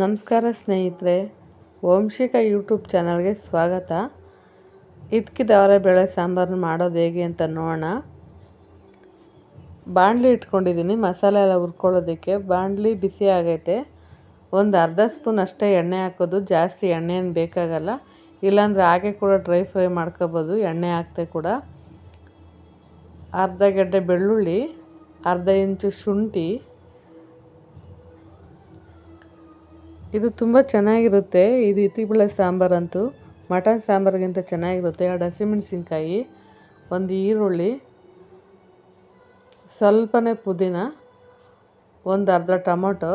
ನಮಸ್ಕಾರ ಸ್ನೇಹಿತರೆ ವಂಶಿಕ ಯೂಟ್ಯೂಬ್ ಚಾನಲ್ಗೆ ಸ್ವಾಗತ. ಇದ್ಕಿದವರೆ ಬೇಳೆ ಸಾಂಬಾರನ್ನ ಮಾಡೋದು ಹೇಗೆ ಅಂತ ನೋಡೋಣ. ಬಾಣಲಿ ಇಟ್ಕೊಂಡಿದ್ದೀನಿ ಮಸಾಲೆ ಎಲ್ಲ ಹುರ್ಕೊಳ್ಳೋದಕ್ಕೆ. ಬಾಣಲಿ ಬಿಸಿ ಆಗೈತೆ. ಒಂದು ಅರ್ಧ ಸ್ಪೂನ್ ಅಷ್ಟೇ ಎಣ್ಣೆ ಹಾಕೋದು. ಜಾಸ್ತಿ ಎಣ್ಣೆ ಏನು ಬೇಕಾಗಲ್ಲ. ಇಲ್ಲಾಂದರೆ ಹಾಗೆ ಕೂಡ ಡ್ರೈ ಫ್ರೈ ಮಾಡ್ಕೋಬೋದು, ಎಣ್ಣೆ ಹಾಕ್ತೆ ಕೂಡ. ಅರ್ಧ ಗಡ್ಡೆ ಬೆಳ್ಳುಳ್ಳಿ, ಅರ್ಧ ಇಂಚು ಶುಂಠಿ ಇದು ತುಂಬ ಚೆನ್ನಾಗಿರುತ್ತೆ. ಇದು ಇತಿಬೇಳೆ ಸಾಂಬಾರಂತೂ ಮಟನ್ ಸಾಂಬಾರಿಗಿಂತ ಚೆನ್ನಾಗಿರುತ್ತೆ. ಎರಡು ಹಸಿಮೆಣಸಿನ್ಕಾಯಿ, ಒಂದು ಈರುಳ್ಳಿ, ಸ್ವಲ್ಪನೇ ಪುದೀನ, ಒಂದು ಅರ್ಧ ಟೊಮೊಟೊ,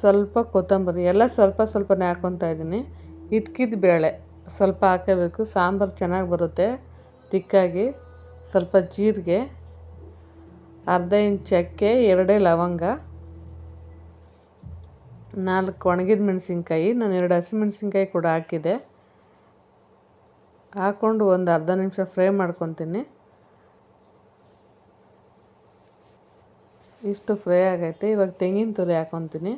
ಸ್ವಲ್ಪ ಕೊತ್ತಂಬರಿ. ಎಲ್ಲ ಸ್ವಲ್ಪ ಸ್ವಲ್ಪನೇ ಹಾಕ್ಕೊತಾ ಇದ್ದೀನಿ. ಇದ್ಕಿದ ಬೇಳೆ ಸ್ವಲ್ಪ ಹಾಕಬೇಕು. ಸಾಂಬಾರು ಚೆನ್ನಾಗಿ ಬರುತ್ತೆ. ತಿಕ್ಕಾಗಿ ಸ್ವಲ್ಪ ಜೀರಿಗೆ, ಅರ್ಧ ಇಂಚು ಚಕ್ಕೆ ಎರಡೇ ಲವಂಗ ನಾಲ್ಕು ಒಣಗಿದ ಮೆಣಸಿನ್ಕಾಯಿ, ನಾನು ಎರಡು ಹಸಿಮೆಣ್ಸಿನ್ಕಾಯಿ ಕೂಡ ಹಾಕಿದೆ. ಹಾಕ್ಕೊಂಡು ಒಂದು ಅರ್ಧ ನಿಮಿಷ ಫ್ರೈ ಮಾಡ್ಕೊತೀನಿ. ಇಷ್ಟು ಫ್ರೈ ಆಗೈತೆ. ಇವಾಗ ತೆಂಗಿನ ತುರಿ ಹಾಕ್ಕೊತೀನಿ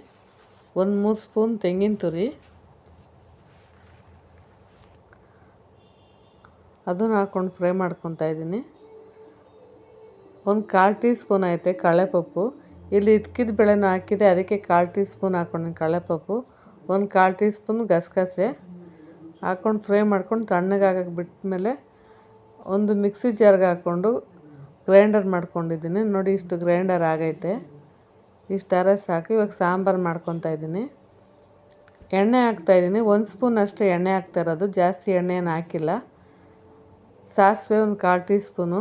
ಒಂದು ಮೂರು ಸ್ಪೂನ್ ತೆಂಗಿನ ತುರಿ. ಅದನ್ನು ಹಾಕ್ಕೊಂಡು ಫ್ರೈ ಮಾಡ್ಕೊತಾ ಇದ್ದೀನಿ. ಒಂದು ಕಾಲು ಟೀ ಸ್ಪೂನ್ ಐತೆ ಕಳೆಪಪ್ಪು ಇಲ್ಲಿ ಇದ್ಕಿದ ಬೆಳೆನ ಹಾಕಿದೆ, ಅದಕ್ಕೆ ಕಾಲು ಟೀ ಸ್ಪೂನ್ ಹಾಕ್ಕೊಂಡು ಕಳೆಪಪ್ಪು ಒಂದು ಕಾಲು ಟೀ ಸ್ಪೂನ್ ಗಸಗಸೆ ಹಾಕ್ಕೊಂಡು ಫ್ರೈ ಮಾಡ್ಕೊಂಡು ತಣ್ಣಗಾಗಕ್ಕೆ ಬಿಟ್ಮೇಲೆ ಒಂದು ಮಿಕ್ಸಿ ಜಾರ್ಗೆ ಹಾಕ್ಕೊಂಡು ಗ್ರೈಂಡರ್ ಮಾಡ್ಕೊಂಡಿದ್ದೀನಿ. ನೋಡಿ ಇಷ್ಟು ಗ್ರೈಂಡರ್ ಆಗೈತೆ. ಇಷ್ಟು ಅರಸ್ ಹಾಕಿ ಇವಾಗ ಸಾಂಬಾರು ಮಾಡ್ಕೊತಾ ಇದ್ದೀನಿ. ಎಣ್ಣೆ ಹಾಕ್ತಾಯಿದ್ದೀನಿ ಒಂದು ಸ್ಪೂನ್ ಅಷ್ಟೇ ಎಣ್ಣೆ ಹಾಕ್ತಾ ಇರೋದು. ಜಾಸ್ತಿ ಎಣ್ಣೆ ಏನು ಹಾಕಿಲ್ಲ. ಸಾಸಿವೆ ಒಂದು ಕಾಲು ಟೀ ಸ್ಪೂನು.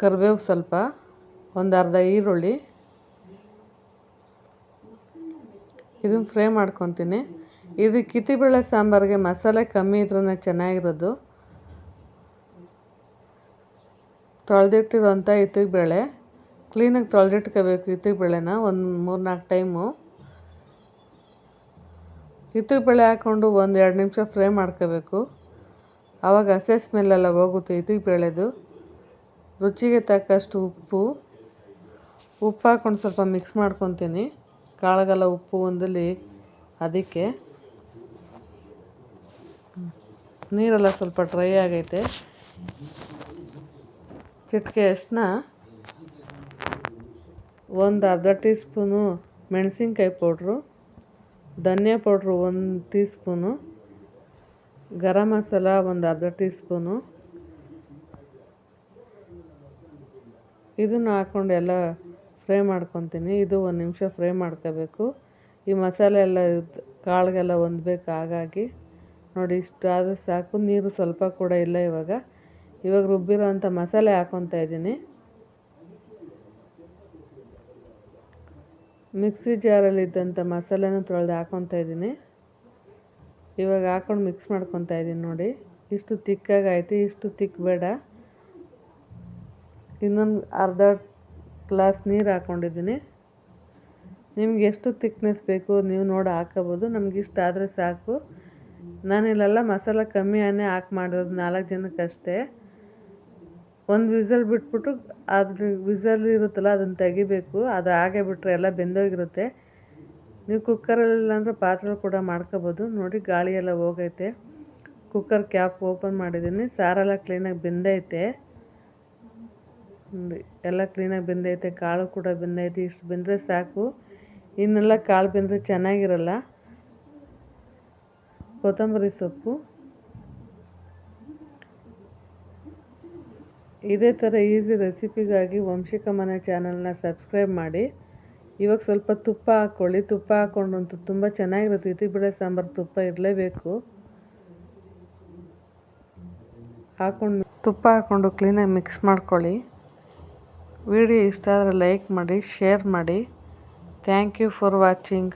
ಕರಿಬೇವು ಸ್ವಲ್ಪ. ಒಂದು ಅರ್ಧ ಈರುಳ್ಳಿ. ಇದನ್ನು ಫ್ರೈ ಮಾಡ್ಕೊತೀನಿ. ಇದು ಕಿತಿಬೇಳೆ ಸಾಂಬಾರಿಗೆ ಮಸಾಲೆ ಕಮ್ಮಿ ಇದ್ರೂ ಚೆನ್ನಾಗಿರೋದು. ತೊಳೆದಿಟ್ಟಿರೋಂಥ ಬೇಳೆ ಕ್ಲೀನಾಗಿ ತೊಳೆದಿಟ್ಕೋಬೇಕು ಬೇಳೆನ ಒಂದು ಮೂರು ನಾಲ್ಕು ಟೈಮು. ಬೇಳೆ ಹಾಕ್ಕೊಂಡು ಒಂದು ಎರಡು ನಿಮಿಷ ಫ್ರೈ ಮಾಡ್ಕೋಬೇಕು. ಆವಾಗ ಹಸೆ ಸ್ಮೆಲ್ಲೆಲ್ಲ ಹೋಗುತ್ತೆ ಬೇಳೆದು ರುಚಿಗೆ ತಕ್ಕಷ್ಟು ಉಪ್ಪು. ಉಪ್ಪು ಹಾಕ್ಕೊಂಡು ಸ್ವಲ್ಪ ಮಿಕ್ಸ್ ಮಾಡ್ಕೊತೀನಿ. ಕಾಳುಗಾಲ ಉಪ್ಪು ಒಂದಲ್ಲಿ ಅದಕ್ಕೆ ನೀರೆಲ್ಲ ಸ್ವಲ್ಪ ಡ್ರೈ ಆಗೈತೆ. ಚಿಟಿಕೆ ಅಷ್ಟನ್ನ ಒಂದು ಅರ್ಧ ಟೀ ಸ್ಪೂನು ಮೆಣಸಿನ್ಕಾಯಿ ಪೌಡ್ರು ಧನಿಯಾ ಪೌಡ್ರು ಒಂದು ಟೀ ಸ್ಪೂನು ಗರಂ ಮಸಾಲ ಒಂದು ಅರ್ಧ ಟೀ ಸ್ಪೂನು ಇದನ್ನು ಹಾಕ್ಕೊಂಡು ಎಲ್ಲ ಫ್ರೈ ಮಾಡ್ಕೊತೀನಿ. ಇದು ಒಂದು ನಿಮಿಷ ಫ್ರೈ ಮಾಡ್ಕೋಬೇಕು. ಈ ಮಸಾಲೆ ಎಲ್ಲ ಕಾಳಿಗೆಲ್ಲ ಹೊಂದ್ಬೇಕು ಹಾಗಾಗಿ. ನೋಡಿ ಇಷ್ಟು ಆದರೆ ಸಾಕು. ನೀರು ಸ್ವಲ್ಪ ಕೂಡ ಇಲ್ಲ ಇವಾಗ. ಇವಾಗ ರುಬ್ಬಿರೋ ಅಂಥ ಮಸಾಲೆ ಹಾಕ್ಕೊತಾ ಇದ್ದೀನಿ. ಮಿಕ್ಸಿ ಜಾರಲ್ಲಿದ್ದಂಥ ಮಸಾಲೆನೂ ತೊಳೆದು ಹಾಕ್ಕೊತಾ ಇದ್ದೀನಿ. ಇವಾಗ ಹಾಕ್ಕೊಂಡು ಮಿಕ್ಸ್ ಮಾಡ್ಕೊತಾ ಇದ್ದೀನಿ ನೋಡಿ. ಇಷ್ಟು ತಿಕ್ಕಾಗೈತಿ ಇಷ್ಟು ತಿಕ್ಕಬೇಡ ಇನ್ನೊಂದು ಅರ್ಧ ಗ್ಲಾಸ್ ನೀರು ಹಾಕ್ಕೊಂಡಿದ್ದೀನಿ ನಿಮ್ಗೆ ಎಷ್ಟು ತಿಕ್ನೆಸ್ ಬೇಕು ನೀವು ನೋಡಿ ಹಾಕೋಬೋದು. ನಮ್ಗೆ ಇಷ್ಟ ಆದರೆ ಸಾಕು. ನಾನು ಇಲ್ಲೆಲ್ಲ ಮಸಾಲ ಕಮ್ಮಿ ಅನ್ನೇ ಹಾಕಿ ಮಾಡಿರೋದು ನಾಲ್ಕು ಜನಕ್ಕಷ್ಟೇ ಒಂದು ವಿಸಲ್ ಬಿಟ್ಬಿಟ್ಟು ಅದ್ರ ವಿಸಲ್ ಇರುತ್ತಲ್ಲ ಅದನ್ನು ತೆಗಿಬೇಕು. ಅದು ಹಾಗೆ ಬಿಟ್ಟರೆ ಎಲ್ಲ ಬೆಂದೋಗಿರುತ್ತೆ. ನೀವು ಕುಕ್ಕರಲ್ಲಿಲ್ಲ ಅಂದರೆ ಪಾತ್ರೆ ಕೂಡ ಮಾಡ್ಕೋಬೋದು. ನೋಡಿ ಗಾಳಿ ಎಲ್ಲ ಹೋಗೈತೆ. ಕುಕ್ಕರ್ ಕ್ಯಾಪ್ ಓಪನ್ ಮಾಡಿದ್ದೀನಿ. ಸಾರೆಲ್ಲ ಕ್ಲೀನಾಗಿ ಬೆಂದೈತೆ. ಎಲ್ಲ ಕ್ಲೀನಾಗಿ ಬೆಂದೈತೆ, ಕಾಳು ಕೂಡ ಬೆಂದೈತೆ, ಇಷ್ಟು ಬೆಂದರೆ ಸಾಕು. ಇನ್ನೆಲ್ಲ ಕಾಳು ಬೆಂದರೆ ಚೆನ್ನಾಗಿರಲ್ಲ. ಕೊತ್ತಂಬರಿ ಸೊಪ್ಪು. ಇದೇ ಥರ ಈಸಿ ರೆಸಿಪಿಗಾಗಿ ವಂಶಿಕ ಮನೆ ಚಾನಲ್ನ ಸಬ್ಸ್ಕ್ರೈಬ್ ಮಾಡಿ. ಇವಾಗ ಸ್ವಲ್ಪ ತುಪ್ಪ ಹಾಕ್ಕೊಳ್ಳಿ. ತುಪ್ಪ ಹಾಕ್ಕೊಂಡಂತೂ ತುಂಬ ಚೆನ್ನಾಗಿರುತ್ತೆ. ಇತಿಬೇಳೆ ಸಾಂಬಾರು ತುಪ್ಪ ಇರಲೇಬೇಕು. ಹಾಕ್ಕೊಂಡು ತುಪ್ಪ ಹಾಕ್ಕೊಂಡು ಕ್ಲೀನಾಗಿ ಮಿಕ್ಸ್ ಮಾಡ್ಕೊಳ್ಳಿ. ವಿಡಿಯೋ ಇಷ್ಟ ಆದರೆ ಲೈಕ್ ಮಾಡಿ ಶೇರ್ ಮಾಡಿ. Thank you for watching